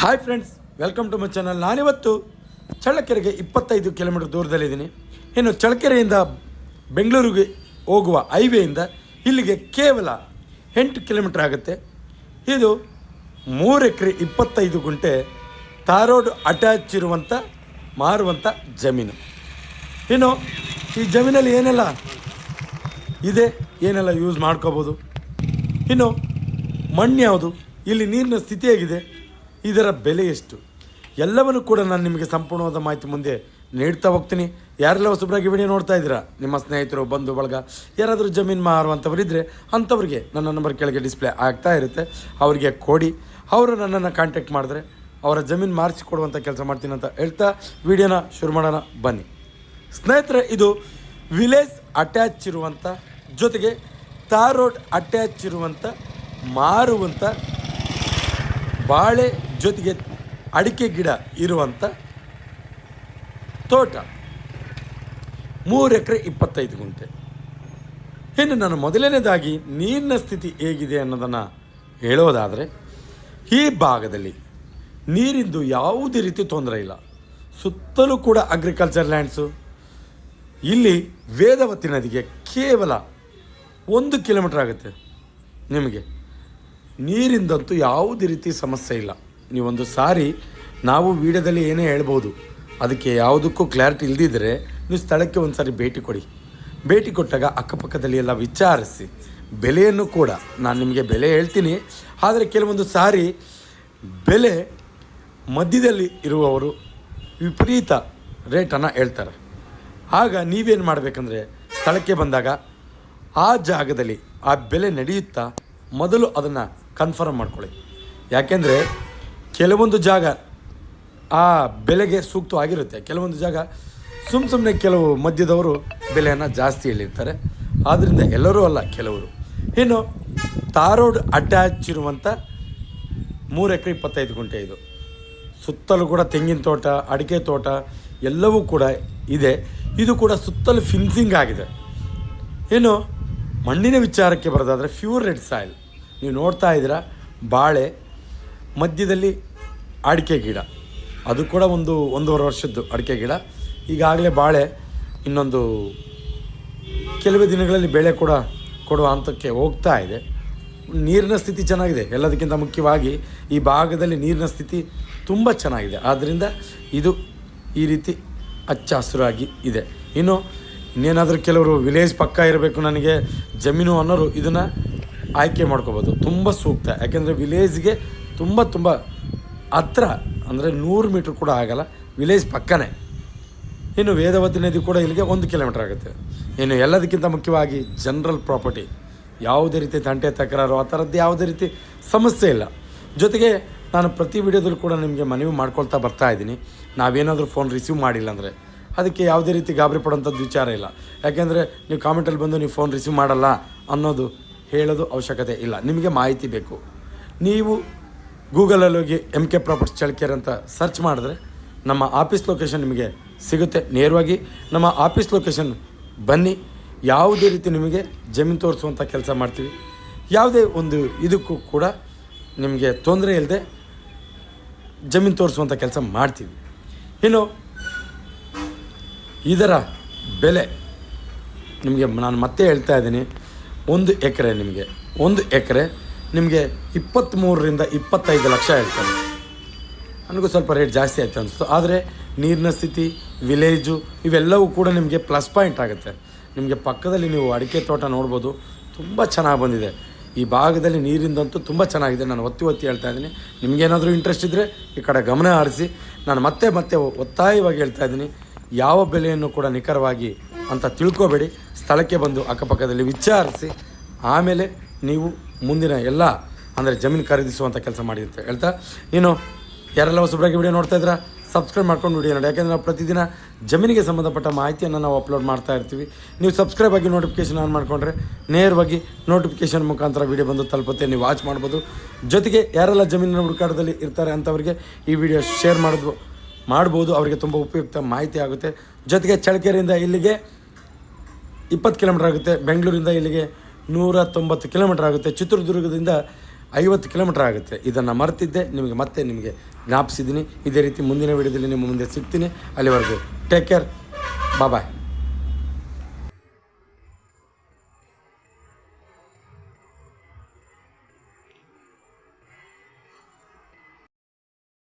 Hi friends welcome to my channel ನಾನಿವತ್ತು ಚಳ್ಳಕೆರೆಗೆ ಇಪ್ಪತ್ತೈದು ಕಿಲೋಮೀಟರ್ ದೂರದಲ್ಲಿದ್ದೀನಿ. ಇನ್ನು ಚಳ್ಳಕೆರೆಯಿಂದ ಬೆಂಗಳೂರಿಗೆ ಹೋಗುವ ಹೈವೇಯಿಂದ ಇಲ್ಲಿಗೆ ಕೇವಲ ಎಂಟು ಕಿಲೋಮೀಟರ್ ಆಗುತ್ತೆ. ಇದು ಮೂರು ಎಕರೆ ಇಪ್ಪತ್ತೈದು ಗುಂಟೆ ತಾರೋಡು ಅಟ್ಯಾಚ್ ಇರುವಂಥ ಮಾರುವಂಥ ಜಮೀನು. ಇನ್ನು ಈ ಜಮೀನಲ್ಲಿ ಏನೆಲ್ಲ ಇದೆ, ಏನೆಲ್ಲ ಯೂಸ್ ಮಾಡ್ಕೋಬೋದು? ಇನ್ನು ಮಣ್ಣು ಯಾವುದು? ಇಲ್ಲಿ ನೀರಿನ ಸ್ಥಿತಿ ಹೇಗಿದೆ ಇದರ ಬೆಲೆ ಎಷ್ಟು? ಎಲ್ಲವನ್ನು ಕೂಡ ನಾನು ನಿಮಗೆ ಸಂಪೂರ್ಣವಾದ ಮಾಹಿತಿ ಮುಂದೆ ನೀಡ್ತಾ ಹೋಗ್ತೀನಿ. ಯಾರೆಲ್ಲ ಹೊಸಬ್ರಾಗಿ ವಿಡಿಯೋ ನೋಡ್ತಾ ಇದ್ದೀರಾ? ನಿಮ್ಮ ಸ್ನೇಹಿತರು, ಬಂಧು, ಬಳಗ, ಯಾರಾದರೂ ಜಮೀನು ಮಾರುವಂಥವರಿದ್ದರೆ ಅಂಥವ್ರಿಗೆ ನನ್ನ ನಂಬರ್ ಕೆಳಗೆ ಡಿಸ್ಪ್ಲೇ ಆಗ್ತಾ ಇರುತ್ತೆ. ಅವರಿಗೆ ಕೊಡಿ. ಅವರು ನನ್ನನ್ನು ಕಾಂಟ್ಯಾಕ್ಟ್ ಮಾಡಿದ್ರೆ ಅವರ ಜಮೀನು ಮಾರಿಸಿ ಕೊಡುವಂಥ ಕೆಲಸ ಮಾಡ್ತೀನಿ ಅಂತ ಹೇಳ್ತಾ ವಿಡಿಯೋನ ಶುರು ಮಾಡೋಣ. ಬನ್ನಿ. ಸ್ನೇಹಿತರೆ, ಇದು ವಿಲೇಜ್ ಅಟ್ಯಾಚ್ ಇರುವಂಥ ಜೊತೆಗೆ ತಾರ್ ರೋಡ್ ಅಟ್ಯಾಚ್ ಇರುವಂಥ ಮಾರುವಂಥ ಬಾಳೆ ಜೊತೆಗೆ ಅಡಿಕೆ ಗಿಡ ಇರುವಂಥ ತೋಟ. ಮೂರು ಎಕರೆ ಇಪ್ಪತ್ತೈದು ಗುಂಟೆ. ಇನ್ನು ನಾನು ಮೊದಲನೇದಾಗಿ ನೀರಿನ ಸ್ಥಿತಿ ಹೇಗಿದೆ ಅನ್ನೋದನ್ನು ಹೇಳೋದಾದರೆ, ಈ ಭಾಗದಲ್ಲಿ ನೀರಿಂದು ಯಾವುದೇ ರೀತಿ ತೊಂದರೆ ಇಲ್ಲ. ಸುತ್ತಲೂ ಕೂಡ ಅಗ್ರಿಕಲ್ಚರ್ ಲ್ಯಾಂಡ್ಸು ಇಲ್ಲಿ ವೇದವತಿ ನದಿಗೆ ಕೇವಲ ಒಂದು ಕಿಲೋಮೀಟರ್ ಆಗುತ್ತೆ ನಿಮಗೆ. ನೀರಿಂದಂತೂ ಯಾವುದೇ ರೀತಿ ಸಮಸ್ಯೆ ಇಲ್ಲ. ನೀವೊಂದು ಸಾರಿ ನಾವು ವೀಡಿಯೋದಲ್ಲಿ ಏನೇ ಹೇಳ್ಬೋದು, ಅದಕ್ಕೆ ಯಾವುದಕ್ಕೂ ಕ್ಲಾರಿಟಿ ಇಲ್ಲದಿದ್ದರೆ ನೀವು ಸ್ಥಳಕ್ಕೆ ಒಂದು ಸಾರಿ ಭೇಟಿ ಕೊಡಿ. ಭೇಟಿ ಕೊಟ್ಟಾಗ ಅಕ್ಕಪಕ್ಕದಲ್ಲಿ ಎಲ್ಲ ವಿಚಾರಿಸಿ, ಬೆಲೆಯನ್ನು ಕೂಡ ನಾನು ನಿಮಗೆ ಬೆಲೆ ಹೇಳ್ತೀನಿ, ಆದರೆ ಕೆಲವೊಂದು ಸಾರಿ ಬೆಲೆ ಮಧ್ಯದಲ್ಲಿ ಇರುವವರು ವಿಪರೀತ ರೇಟನ್ನು ಹೇಳ್ತಾರೆ. ಆಗ ನೀವೇನು ಮಾಡಬೇಕಂದ್ರೆ ಸ್ಥಳಕ್ಕೆ ಬಂದಾಗ ಆ ಜಾಗದಲ್ಲಿ ಆ ಬೆಲೆ ನಡೆಯುತ್ತಾ ಮೊದಲು ಅದನ್ನು ಕನ್ಫರ್ಮ್ ಮಾಡ್ಕೊಳ್ಳಿ. ಯಾಕೆಂದರೆ ಕೆಲವೊಂದು ಜಾಗ ಆ ಬೆಲೆಗೆ ಸೂಕ್ತವಾಗಿರುತ್ತೆ. ಕೆಲವೊಂದು ಜಾಗ ಸುಮ್ಮ ಸುಮ್ಮನೆ ಕೆಲವು ಮಧ್ಯದವರು ಬೆಲೆಯನ್ನು ಜಾಸ್ತಿ ಹೇಳಿರ್ತಾರೆ ಆದ್ದರಿಂದ ಎಲ್ಲರೂ ಅಲ್ಲ, ಕೆಲವರು. ಇನ್ನು ತಾರೋಡ್ ಅಟ್ಯಾಚ್ ಇರುವಂಥ ಮೂರು ಎಕರೆ ಇಪ್ಪತ್ತೈದು ಗುಂಟೆ ಇದು. ಸುತ್ತಲೂ ಕೂಡ ತೆಂಗಿನ ತೋಟ, ಅಡಿಕೆ ತೋಟ ಎಲ್ಲವೂ ಕೂಡ ಇದೆ. ಇದು ಕೂಡ ಸುತ್ತಲೂ ಫಿನ್ಸಿಂಗ್ ಆಗಿದೆ. ಇನ್ನು ಮಣ್ಣಿನ ವಿಚಾರಕ್ಕೆ ಬರೋದಾದರೆ ಫ್ಯೂರ್ ರೆಡ್ ಸಾಯಿಲ್ ನೀವು ನೋಡ್ತಾ ಇದ್ದೀರಾ, ಬಾಳೆ ಮಧ್ಯದಲ್ಲಿ ಅಡಿಕೆ ಗಿಡ. ಅದು ಕೂಡ ಒಂದು ಒಂದೂವರೆ ವರ್ಷದ್ದು ಅಡಿಕೆ ಗಿಡ. ಈಗಾಗಲೇ ಬಾಳೆ ಇನ್ನೊಂದು ಕೆಲವೇ ದಿನಗಳಲ್ಲಿ ಬೆಳೆ ಕೂಡ ಕೊಡುವ ಹಂತಕ್ಕೆ ಹೋಗ್ತಾ ಇದೆ. ನೀರಿನ ಸ್ಥಿತಿ ಚೆನ್ನಾಗಿದೆ. ಎಲ್ಲದಕ್ಕಿಂತ ಮುಖ್ಯವಾಗಿ ಈ ಭಾಗದಲ್ಲಿ ನೀರಿನ ಸ್ಥಿತಿ ತುಂಬ ಚೆನ್ನಾಗಿದೆ. ಆದ್ದರಿಂದ ಇದು ಈ ರೀತಿ ಹಚ್ಚ ಹಸಿರಾಗಿ ಇದೆ. ಇನ್ನು ಇನ್ನೇನಾದರೂ ಕೆಲವರು ವಿಲೇಜ್ ಪಕ್ಕ ಇರಬೇಕು ನನಗೆ, ಜಮೀನು ಅನ್ನೋರು ಇದನ್ನು ಆಯ್ಕೆ ಮಾಡ್ಕೋಬೋದು. ತುಂಬ ಸೂಕ್ತ. ಯಾಕೆಂದರೆ ವಿಲೇಜ್ಗೆ ತುಂಬ ತುಂಬ ಹತ್ರ, ಅಂದರೆ ನೂರು ಮೀಟ್ರ್ ಕೂಡ ಆಗಲ್ಲ, ವಿಲೇಜ್ ಪಕ್ಕನೇ. ಇನ್ನು ವೇದವತಿ ನದಿ ಕೂಡ ಇಲ್ಲಿಗೆ ಒಂದು ಕಿಲೋಮೀಟರ್ ಆಗುತ್ತೆ. ಇನ್ನು ಎಲ್ಲದಕ್ಕಿಂತ ಮುಖ್ಯವಾಗಿ ಜನರಲ್ ಪ್ರಾಪರ್ಟಿ. ಯಾವುದೇ ರೀತಿ ತಂಟೆ ತಕರಾರು, ಆ ಥರದ್ದು ಯಾವುದೇ ರೀತಿ ಸಮಸ್ಯೆ ಇಲ್ಲ. ಜೊತೆಗೆ ನಾನು ಪ್ರತಿ ವಿಡಿಯೋದಲ್ಲೂ ಕೂಡ ನಿಮಗೆ ಮನವಿ ಮಾಡ್ಕೊಳ್ತಾ ಬರ್ತಾ ಇದ್ದೀನಿ. ನಾವೇನಾದರೂ ಫೋನ್ ರಿಸೀವ್ ಮಾಡಿಲ್ಲ ಅಂದರೆ ಅದಕ್ಕೆ ಯಾವುದೇ ರೀತಿ ಗಾಬರಿ ಪಡೋಂಥದ್ದು ವಿಚಾರ ಇಲ್ಲ. ಯಾಕೆಂದರೆ ನೀವು ಕಾಮೆಂಟಲ್ಲಿ ಬಂದು ನೀವು ಫೋನ್ ರಿಸೀವ್ ಮಾಡಲ್ಲ ಅನ್ನೋದು ಹೇಳೋದು ಅವಶ್ಯಕತೆ ಇಲ್ಲ. ನಿಮಗೆ ಮಾಹಿತಿ ಬೇಕು. ನೀವು ಗೂಗಲಲ್ಲಿ ಹೋಗಿ ಎಂ ಕೆ ಪ್ರಾಪರ್ಟಿ ಚಳ್ಕೆರೆ ಅಂತ ಸರ್ಚ್ ಮಾಡಿದ್ರೆ ನಮ್ಮ ಆಫೀಸ್ ಲೊಕೇಶನ್ ನಿಮಗೆ ಸಿಗುತ್ತೆ ನೇರವಾಗಿ. ನಮ್ಮ ಆಫೀಸ್ ಲೊಕೇಶನ್ ಬನ್ನಿ. ಯಾವುದೇ ರೀತಿ ನಿಮಗೆ ಜಮೀನು ತೋರಿಸುವಂಥ ಕೆಲಸ ಮಾಡ್ತೀವಿ. ಯಾವುದೇ ಒಂದು ಇದಕ್ಕೂ ಕೂಡ ನಿಮಗೆ ತೊಂದರೆ ಇಲ್ಲದೆ ಜಮೀನು ತೋರಿಸುವಂಥ ಕೆಲಸ ಮಾಡ್ತೀವಿ. ಇನ್ನು ಇದರ ಬೆಲೆ ನಿಮಗೆ ನಾನು ಮತ್ತೆ ಹೇಳ್ತಾ ಇದ್ದೀನಿ. ಒಂದು ಎಕರೆ ನಿಮಗೆ, ಒಂದು ಎಕರೆ ನಿಮಗೆ ಇಪ್ಪತ್ತ್ಮೂರರಿಂದ ಇಪ್ಪತ್ತೈದು ಲಕ್ಷ ಹೇಳ್ತಾರೆ. ನನಗೂ ಸ್ವಲ್ಪ ರೇಟ್ ಜಾಸ್ತಿ ಆಯಿತು ಅನಿಸ್ತು. ಆದರೆ ನೀರಿನ ಸ್ಥಿತಿ ವಿಲೇಜು ಇವೆಲ್ಲವೂ ಕೂಡ ನಿಮಗೆ ಪ್ಲಸ್ ಪಾಯಿಂಟ್ ಆಗುತ್ತೆ. ನಿಮಗೆ ಪಕ್ಕದಲ್ಲಿ ನೀವು ಅಡಿಕೆ ತೋಟ ನೋಡ್ಬೋದು. ತುಂಬ ಚೆನ್ನಾಗಿ ಬಂದಿದೆ. ಈ ಭಾಗದಲ್ಲಿ ನೀರಿಂದಂತೂ ತುಂಬ ಚೆನ್ನಾಗಿದೆ. ನಾನು ಒತ್ತಿ ಒತ್ತಿ ಹೇಳ್ತಾ ಇದ್ದೀನಿ. ನಿಮಗೇನಾದರೂ ಇಂಟ್ರೆಸ್ಟ್ ಇದ್ದರೆ ಈ ಕಡೆ ಗಮನ ಹರಿಸಿ. ನಾನು ಮತ್ತೆ ಮತ್ತೆ ಒತ್ತಾಯವಾಗಿ ಹೇಳ್ತಾ ಇದ್ದೀನಿ. ಯಾವ ಬೆಲೆಯನ್ನು ಕೂಡ ನಿಖರವಾಗಿ ಅಂತ ತಿಳ್ಕೊಬೇಡಿ. ಸ್ಥಳಕ್ಕೆ ಬಂದು ಅಕ್ಕಪಕ್ಕದಲ್ಲಿ ವಿಚಾರಿಸಿ. ಆಮೇಲೆ ನೀವು ಮುಂದಿನ ಎಲ್ಲ, ಅಂದರೆ ಜಮೀನು ಖರೀದಿಸುವಂಥ ಕೆಲಸ ಮಾಡಿ ಅಂತ ಹೇಳ್ತಾ? ಇನ್ನು ಯಾರೆಲ್ಲ ಹೊಸಬ್ರಾಗಿ ವಿಡಿಯೋ ನೋಡ್ತಾ ಇದ್ದೀರಾ ಸಬ್ಸ್ಕ್ರೈಬ್ ಮಾಡ್ಕೊಂಡು ವಿಡಿಯೋ ನೋಡಿ ಯಾಕೆಂದರೆ ನಾವು ಪ್ರತಿದಿನ ಜಮೀನಿಗೆ ಸಂಬಂಧಪಟ್ಟ ಮಾಹಿತಿಯನ್ನು ನಾವು ಅಪ್ಲೋಡ್ ಮಾಡ್ತಾ ಇರ್ತೀವಿ. ನೀವು ಸಬ್ಸ್ಕ್ರೈಬ್ ಆಗಿ ನೋಟಿಫಿಕೇಷನ್ ಆನ್ ಮಾಡಿಕೊಂಡ್ರೆ ನೇರವಾಗಿ ನೋಟಿಫಿಕೇಷನ್ ಮುಖಾಂತರ ವಿಡಿಯೋ ಬಂದು ತಲುಪುತ್ತೆ. ನೀವು ವಾಚ್ ಮಾಡ್ಬೋದು. ಜೊತೆಗೆ ಯಾರೆಲ್ಲ ಜಮೀನಿನ ಹುಡುಕಾಟದಲ್ಲಿ ಇರ್ತಾರೆ ಅಂಥವ್ರಿಗೆ ಈ ವಿಡಿಯೋ ಶೇರ್ ಮಾಡೋದು, ಮಾಡ್ಬೋದು. ಅವರಿಗೆ ತುಂಬ ಉಪಯುಕ್ತ ಮಾಹಿತಿ ಆಗುತ್ತೆ. ಜೊತೆಗೆ ಚಳಕೆರೆಯಿಂದ ಇಲ್ಲಿಗೆ ಇಪ್ಪತ್ತು ಕಿಲೋಮೀಟರ್ ಆಗುತ್ತೆ. ಬೆಂಗಳೂರಿಂದ ಇಲ್ಲಿಗೆ ನೂರ ತೊಂಬತ್ತು ಕಿಲೋಮೀಟರ್ ಆಗುತ್ತೆ. ಚಿತ್ರದುರ್ಗದಿಂದ ಐವತ್ತು ಕಿಲೋಮೀಟರ್ ಆಗುತ್ತೆ. ಇದನ್ನು ಮರೆತಿದ್ದೆ. ನಿಮಗೆ ಮತ್ತೆ ನಿಮಗೆ ಜ್ಞಾಪಿಸಿದ್ದೀನಿ. ಇದೇ ರೀತಿ ಮುಂದಿನ ವಿಡಿಯೋದಲ್ಲಿ ನಿಮ್ಮ ಮುಂದೆ ಸಿಗ್ತೀನಿ. ಅಲ್ಲಿವರೆಗೂ ಟೇಕ್ ಕೇರ್ ಬಾಯ್